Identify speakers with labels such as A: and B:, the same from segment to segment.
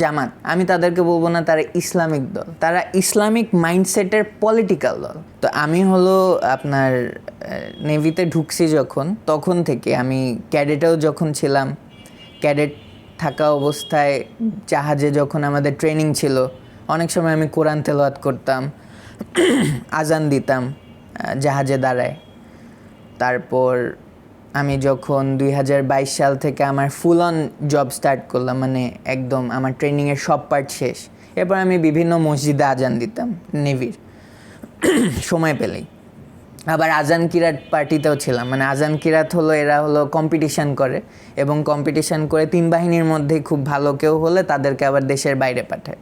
A: জামাত, আমি তাদেরকে বলব না তারা ইসলামিক দল, তারা ইসলামিক মাইন্ডসেটের পলিটিক্যাল দল। তো আমি হলো আপনার নেভিতে ঢুকছি যখন, তখন থেকে আমি ক্যাডেটেও যখন ছিলাম, ক্যাডেট থাকা অবস্থায় জাহাজে যখন আমাদের ট্রেনিং ছিল, অনেক সময় আমি কোরআন তেলাওয়াত করতাম, আজান দিতাম জাহাজে দাঁড়ায়। তারপর আমি যখন দুই হাজার বাইশ সাল থেকে আমার ফুল অন জব স্টার্ট করলাম মানে একদম আমার ট্রেনিংয়ের সব পার্ট শেষ। এরপর আমি বিভিন্ন মসজিদে আজান দিতাম নেভির সময় পেলেই। আবার আজান কিরাত পার্টিতেও ছিলাম মানে আজান কিরাত হলো, এরা হলো কম্পিটিশান করে এবং কম্পিটিশন করে তিন বাহিনীর মধ্যে খুব ভালো কেউ হলে তাদেরকে আবার দেশের বাইরে পাঠায়।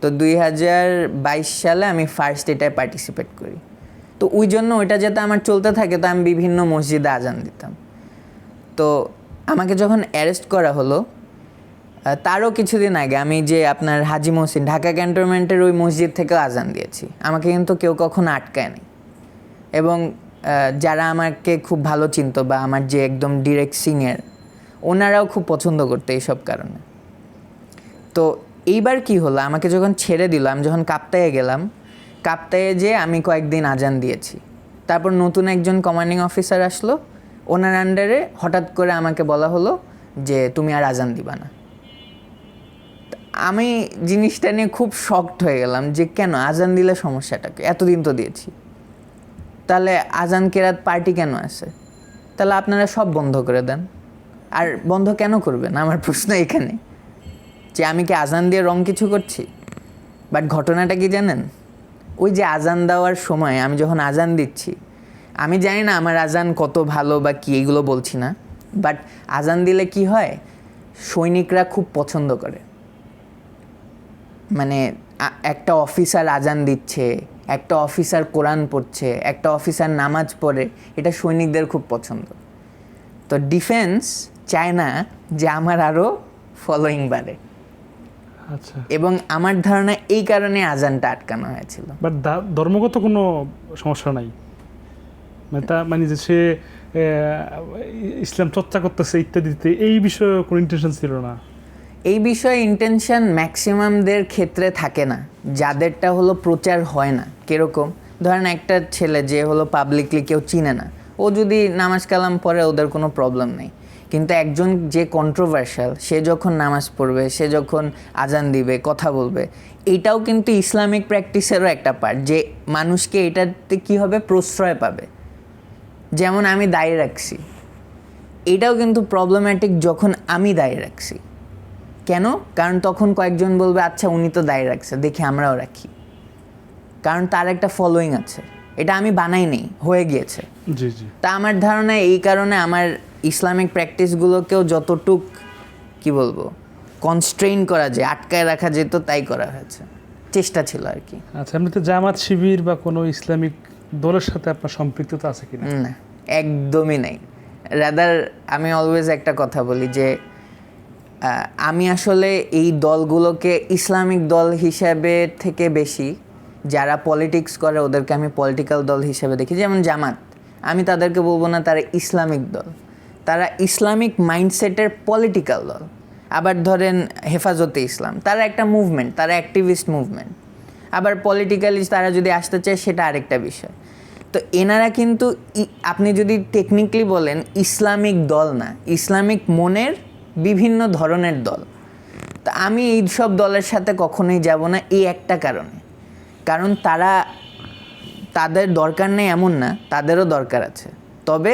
A: তো দুই হাজার বাইশ সালে আমি ফার্স্ট এটায় পার্টিসিপেট করি। তো ওই জন্য ওইটা যাতে আমার চলতে থাকে, তো আমি বিভিন্ন মসজিদে আজান দিতাম। তো আমাকে যখন অ্যারেস্ট করা হলো তারও কিছুদিন আগে আমি যে আপনার হাজি মহসিন ঢাকা ক্যান্টনমেন্টের ওই মসজিদ থেকেও আজান দিয়েছি। আমাকে কিন্তু কেউ কখনো আটকায়নি। এবং যারা আমাকে খুব ভালো চিনত বা আমার যে একদম ডিরেক্ট সিনিয়র ওনারাও খুব পছন্দ করতো এইসব কারণে। তো এইবার কি হলো, আমাকে যখন ছেড়ে দিল, আমি যখন কাপ্তায়ে গেলাম কাপ্তায়ে যে আমি কয়েকদিন আজান দিয়েছি। তারপর নতুন একজন কমান্ডিং অফিসার আসলো ওনার আন্ডারে হঠাৎ করে আমাকে বলা হলো যে, তুমি আর আজান দিবা না। আমি জিনিসটা নিয়ে খুব শকড হয়ে গেলাম যে, কেন? আজান দিলে সমস্যাটাকে এতদিন তো দিয়েছি। তাহলে আজান কেরাত পার্টি কেন আছে? তাহলে আপনারা সব বন্ধ করে দেন। আর বন্ধ কেন করবেন? আমার প্রশ্ন এখানে। যে, আমি কি আজান দিয়ে রং কিছু করছি? বাট ঘটনাটা কি জানেন? ওই যে আজান দেওয়ার সময় আমি যখন আজান দিচ্ছি আমি জানি না আমার আজান কত ভালো বা কি এগুলো বলছি না বাট আজান দিলে কি হয়? সৈনিকরা খুব পছন্দ করে। মানে একটা অফিসার আজান দিচ্ছে একটা অফিসার কোরআন পড়ছে একটা অফিসার নামাজ পড়ে এটা সৈনিকদের খুব পছন্দ। তো ডিফেন্স চায় না যে আমার আরও ফলোয়িং বাড়ে।
B: আচ্ছা।
A: এবং আমার ধারণা এই কারণে আজানটা আটকানো হয়েছিল।
B: বাট ধর্মগত কোনো সমস্যা নাই? মানে যে সে ইসলাম চর্চা করতেছে ইত্যাদিতে, এই বিষয়ে কোনো ইন্টেনশন ছিল না?
A: এই বিষয়ে ইন্টেনশন ম্যাক্সিমামদের ক্ষেত্রে থাকে না। যাদেরটা হলো প্রচার হয় না, কীরকম? ধরেন একটা ছেলে যে হলো পাবলিকলি কেউ চিনে না, ও যদি নামাজ কালাম পড়ে, ওদের কোনো প্রবলেম নেই। কিন্তু একজন যে কন্ট্রোভার্সাল সে যখন নামাজ পড়বে, সে যখন আজান দিবে, কথা বলবে, এটাও কিন্তু ইসলামিক প্র্যাকটিসেরও একটা পার্ট যে মানুষকে এটাতে কী হবে? প্রশ্রয় পাবে। যেমন আমি দায়ী রাখছি এটাও কিন্তু প্রবলেম্যাটিক যখন আমি দায়ী রাখছি। কেন? কারণ তখন কয়েকজন বলবে আচ্ছা উনি তো দায়ী রাখছে দেখি আমরাও রাখি। কারণ তার একটা ফলোয়িং আছে এটা আমি বানাই নেই হয়ে গিয়েছে। তা আমার ধারণা এই কারণে আমার ইসলামিক প্র্যাকটিসগুলোকেও যতটুক কি বলব কনস্ট্রেইন করা যায় আটকায় রাখা যেত তাই করা হয়েছে। চেষ্টা ছিল আর কি।
B: আচ্ছা এমনিতে জামাত শিবির বা কোনো ইসলামিক দলের সাথে আপনার সম্পৃক্ততা আছে কিনা?
A: না, একদমই নাই। রাদার আমি অলওয়েজ একটা কথা বলি যে আমি আসলে এই দলগুলোকে ইসলামিক দল হিসাবে থেকে বেশি, যারা পলিটিক্স করে ওদেরকে আমি পলিটিক্যাল দল হিসেবে দেখি। যেমন জামাত, আমি তাদেরকে বলব না তারা ইসলামিক দল, তারা ইসলামিক মাইন্ডসেটের পলিটিক্যাল দল। আবার ধরেন হেফাজতে ইসলাম, তারা একটা মুভমেন্ট তারা অ্যাক্টিভিস্ট মুভমেন্ট আবার পলিটিক্যালি তারা যদি আসতে চায়, সেটা আরেকটা বিষয়। তো এনারা কিন্তু আপনি যদি টেকনিক্যালি বলেন, ইসলামিক দল না, ইসলামিক মনের বিভিন্ন ধরনের দল। তা আমি এই সব দলের সাথে কখনোই যাব না, এই একটা কারণে। কারণ তারা, তাদের দরকার নেই এমন না, তাদেরও দরকার আছে। তবে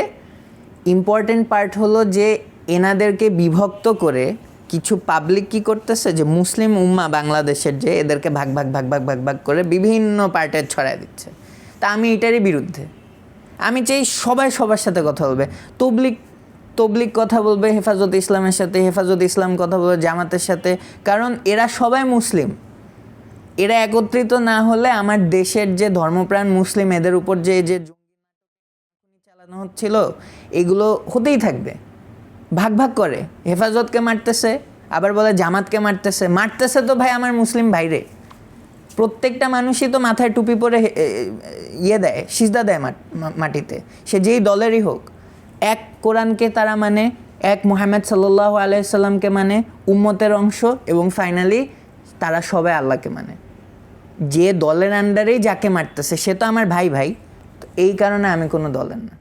A: ইম্পর্টেন্ট পার্ট হলো যে, এনাদেরকে বিভক্ত করে কিছু পাবলিক কি করতেছে যে মুসলিম উম্মা বাংলাদেশের যে এদেরকে ভাগ ভাগ ভাগ ভাগ ভাগ ভাগ করে বিভিন্ন পার্টের ছড়ায় দিচ্ছে। তা আমি এটারই বিরুদ্ধে। আমি চাই সবাই সবার সাথে কথা বলবে। তবলিক তবলিক কথা বলবে, হেফাজত ইসলামের সাথে, হেফাজত ইসলাম কথা বলবে, জামাতের সাথে। কারণ এরা সবাই মুসলিম। এরা একত্রিত না হলে আমার দেশের যে ধর্মপ্রাণ মুসলিম, এদের উপর যে যে চালানো হচ্ছিল, এগুলো হতেই থাকবে। ভাগ ভাগ করে। হেফাজতকে মারতেছে আবার বলে জামাতকে মারতেছে। মারতেছে তো ভাই আমার মুসলিম ভাইরে। প্রত্যেকটা মানুষই তো মাথায় টুপি পরে ইয়ে দেয়, সিজদা দেয় মাটিতে। সে যেই দলেরই হোক, এক কোরআনকে তারা মানে এক মোহাম্মদ সাল্লাহ আলাইসাল্লামকে মানে উম্মতের অংশ এবং ফাইনালি তারা সবাই আল্লাহকে মানে। যে দলের আন্ডারেই যাকে মারতেছে, সে তো আমার ভাই ভাই। তো এই কারণে আমি কোনো দলের না।